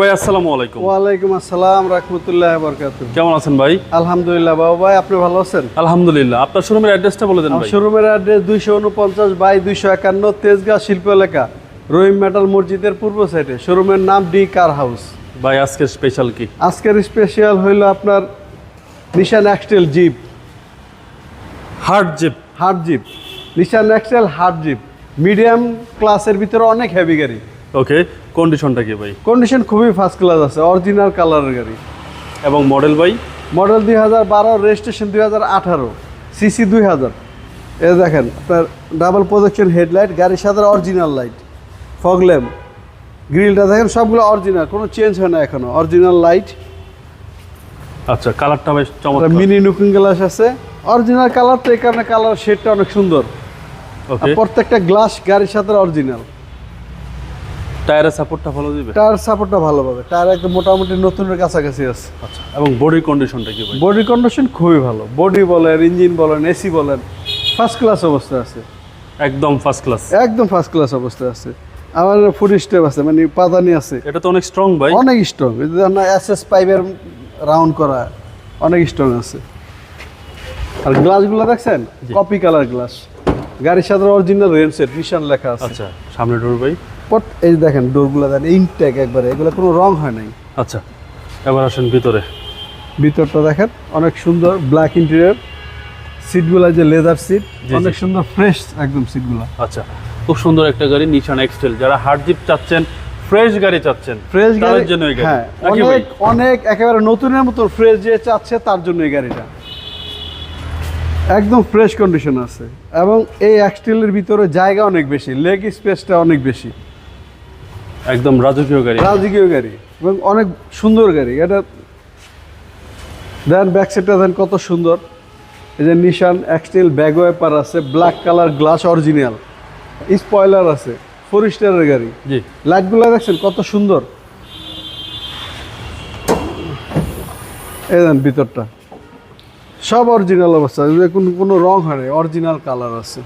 ভাই আসসালামু আলাইকুম। ওয়ালাইকুম আসসালাম রাহমাতুল্লাহি ওয়া আছেন ভাই? আলহামদুলিল্লাহ বাবু ভাই আপনি ভালো আছেন? আলহামদুলিল্লাহ। আপনার শোরুমের অ্যাড্রেসটা শোরুমের অ্যাড্রেস 249 বাই 251 তেজগাঁও শিল্প এলাকা রহিম মেটাল মসজিদের পূর্ব সাইডে। শোরুমের নাম ডি কার হাউস। ভাই আজকের স্পেশাল কি? আজকের স্পেশাল হইল আপনার Nissan X Trail jeep hard jeep hard jeep Nissan X Trail hard jeep medium ক্লাসের ভিতরে অনেক হেভি গাড়ি। ওকে কন্ডিশনটা কি ভাই? কন্ডিশন খুবই ফার্স্ট ক্লাস আছে অরিজিনাল কালারের গাড়ি। এবং মডেল ভাই? মডেল দুই হাজার বারো রেজিস্ট্রেশন দুই হাজার আঠারো সিসি দুই হাজার। এ দেখেন আপনার ডাবল প্রজেকশন হেডলাইট গাড়ির সাথে অরিজিনাল লাইট ফগ ল্যাম্প গ্রিলটা দেখেন সবগুলো অরিজিনাল কোনো চেঞ্জ হয় না এখনও অরিজিনাল লাইট আচ্ছা কালারটা বেশ চমৎকার। মিনি লুকিং গ্লাস আছে অরিজিনাল কালার তো এই কারণে কালার শেডটা অনেক সুন্দর। প্রত্যেকটা গ্লাস গাড়ির সাথে অরিজিনাল টায়ারের সাপোর্টটা ভালো দিবে? টায়ার সাপোর্টটা ভালো পাবে। টায়ার একদম মোটামুটি নতুনের কাছাকাছি আছে। আচ্ছা এবং বডির কন্ডিশনটা কি ভাই? বডি কন্ডিশন খুবই ভালো। বডি বলেন ইঞ্জিন বলেন এসি বলেন ফার্স্ট ক্লাস অবস্থায় আছে। একদম ফার্স্ট ক্লাস একদম ফার্স্ট ক্লাস অবস্থায় আছে। আমার ফুড স্টেপ আছে মানে পাদানি আছে। এটা তো অনেক স্ট্রং ভাই। অনেক স্ট্রং এস এস পাইপের রাউন্ড করা অনেক স্ট্রং আছে। আর গ্লাসগুলো দেখছেন? কপি কালার গ্লাস গাড়ির সাথে অরিজিনাল রেন সেট নিশান লেখা আছে। আচ্ছা সামনে ডোর ভাই। পট এই দেখেন ডোরগুলো দেন ইনটেক একবারে এগুলো কোনো রং হয় নাই। আচ্ছা এবার আসেন ভিতরে। ভিতরটা দেখেন অনেক সুন্দর ব্ল্যাক ইন্টেরিয়র সিটগুলো যে লেদার সিট অনেক সুন্দর ফ্রেশ একদম সিটগুলো আচ্ছা খুব সুন্দর একটা গাড়ি নিশান এক্সটেল যারা হার্ড জিপ চাচ্ছেন ফ্রেশ গাড়ি চাচ্ছেন ফ্রেশ গাড়ি তাদের জন্য এই গাড়ি। হ্যাঁ অনেক অনেক একেবারে নতুনের মতো ফ্রেশ যে চাচ্ছে তার জন্য এই গাড়িটা। একদম ফ্রেশ কন্ডিশন আছে। এবং এই এক্সটেলের ভিতরে জায়গা অনেক বেশি লেগ স্পেসটা অনেক বেশি। একদম রাজকীয় গাড়ি। রাজকীয় গাড়ি এবং অনেক সুন্দর গাড়ি। এটা দেন ব্যাক সাইডটা দেন কত সুন্দর। এই যে নিশান এক্সটেল ব্যাগ ওয়েপার আছে black colour glass original spoiler আছে ফোর স্টারের গাড়ি। জি। লাইটগুলো দেখছেন কত সুন্দর। এই দেন ভিতরটা। সব অরিজিনাল অবস্থা কোনো কোনো রং হয় না অরিজিনাল কালার আছে।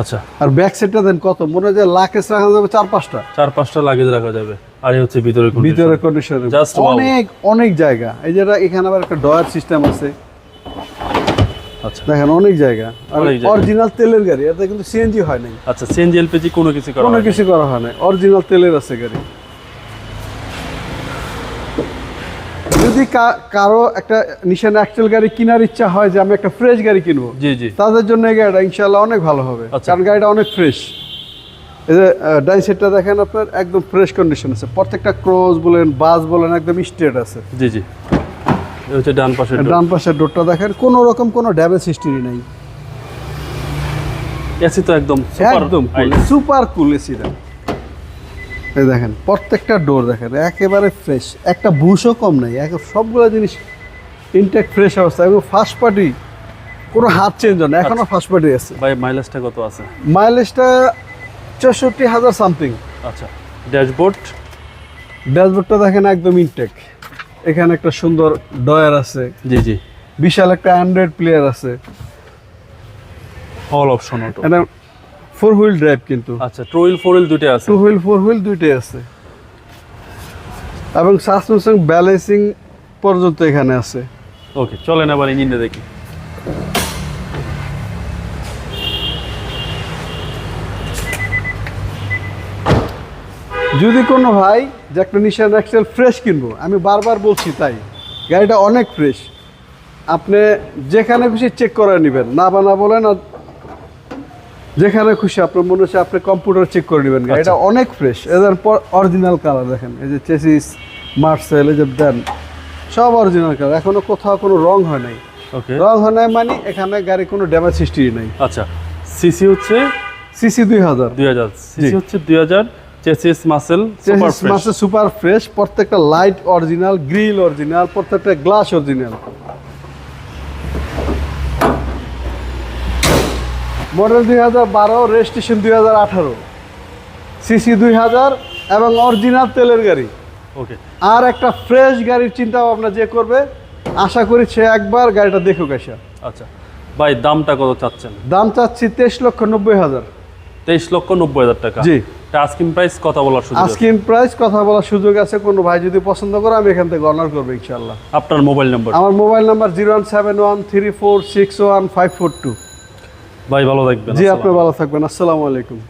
আচ্ছা। আর ব্যাক সাইডটা দেন কত? মনে হয় লাকেশ রাখা যাবে চার পাঁচটা। চার পাঁচটা লাগেজ রাখা যাবে আর হচ্ছে ভিতরে ভিতরে কন্ডিশন অনেক অনেক জায়গা। এই যেটা এখানে আবার একটা ডয়ার সিস্টেম আছে। আচ্ছা। দেখেন অনেক জায়গা। আর অরিজিনাল তেলের গাড়ি এটা কিন্তু সিএনজি হয় নাই। আচ্ছা সিএনজি এলপিজি কোনো কিছু করা কোনো কিছু করা হয় না অরিজিনাল তেলের আছে গাড়ি। যদি কারও একটা নিশান অ্যাক্সেল গাড়ি কেনার ইচ্ছা হয় যে আমি একটা ফ্রেশ গাড়ি কিনবো জি জি। তাদের জন্য এই গাড়িটা ইনশাল্লাহ অনেক ভালো হবে। আচ্ছা। কারণ গাড়িটা অনেক ফ্রেশ এই যে ডাইন সেটটা দেখেন আপনার একদম ফ্রেশ কন্ডিশন আছে। প্রত্যেকটা ক্রস বলেন বাস বলেন একদম স্ট্রেট আছে। জি জি। এই হচ্ছে ডান পাশে ডান পাশের ডোরটা দেখেন কোনো রকম কোনো ড্যামেজ হিস্টরি নাই। এসি তো একদম একদম high। সুপার কুল এসিটা এই দেখেন প্রত্যেকটা ডোর দেখেন একেবারে ফ্রেশ একটা বুশও কম নাই এক সবগুলো জিনিস ইনটেক ফ্রেশ অবস্থা এবং ফার্স্ট পার্টি কোনো হাত চেঞ্জ হয় না এখনও ফার্স্ট পার্টি আছে। ভাই মাইলেজটা কত আছে? মাইলেজটা চৌষট্টি হাজার সামথিং আচ্ছা ড্যাশবোর্ড ড্যাশবোর্ডটা দেখেন একদম ইনটেক এখানে একটা সুন্দর ডয়ার আছে। জি জি। বিশাল একটা অ্যান্ড্রয়েড প্লেয়ার আছে। অল অপশন এটা ফোর হুইল ড্রাইভ কিন্তু। আচ্ছা টু হুইল ফোর হুইল দুইটা আছে। টু হুইল ফোর হুইল দুইটাই আছে। এবং সাসপেনশন ব্যালেন্সিং পর্যন্ত এখানে আছে। ওকে চলেন আবার ইঞ্জিনটা দেখি। যদি কোনো ভাই যে একটা নিশান এক্সেল ফ্রেশ কিনবো আমি বারবার বলছি তাই গাড়িটা অনেক ফ্রেশ আপনি যেখানে খুশি চেক করে নেবেন না বা না বলেন আর যেখানে খুশি আপনার মনে হচ্ছে আপনি কম্পিউটার চেক করে নেবেন গাড়িটা অনেক ফ্রেশ এদের পর অরিজিনাল কালার দেখেন। এই যে চেসিস মার্সেল এই যে দেন সব অরিজিনাল কালার এখনও কোথাও কোনো রং হয় নাই। ওকে রং হয় নাই মানে এখানে গাড়ি কোনো ড্যামেজ হিস্ট্রি নাই। আচ্ছা। সিসি হচ্ছে? সিসি দুই হাজার। দুই হাজার। সিসি হচ্ছে দুই হাজার। চেসিস মাসেল সুপার ফ্রেশ প্রত্যেকটা লাইট অরিজিনাল গ্রিল অরিজিনাল প্রত্যেকটা গ্লাস অরিজিনাল মডেল দুই হাজার বারো রেজিস্ট্রেশন দুই হাজার আঠারো। সিসি দুই হাজার এবং অরিজিনাল তেলের গাড়ি। ওকে আর একটা ফ্রেশ গাড়ির চিন্তা ভাবনা যে করবে আশা করি সে একবার গাড়িটা দেখুক আসা আচ্ছা। ভাই দামটা কত চাচ্ছেন? দাম চাচ্ছি তেইশ লক্ষ নব্বই হাজার। তেইশ লক্ষ নব্বই হাজার টাকা। জি। আস্কিং প্রাইস কথা বলার সুযোগ আছে। প্রাইস কথা বলার সুযোগ আছে কোনো ভাই যদি পছন্দ করে আমি এখান থেকে অনার করব ইনশাল্লাহ আপনার মোবাইল নাম্বার আমার mobile number zero one seven one three four six one five four two ভাই ভালো থাকবেন জি আপনি ভালো থাকবেন আসসালামু আলাইকুম।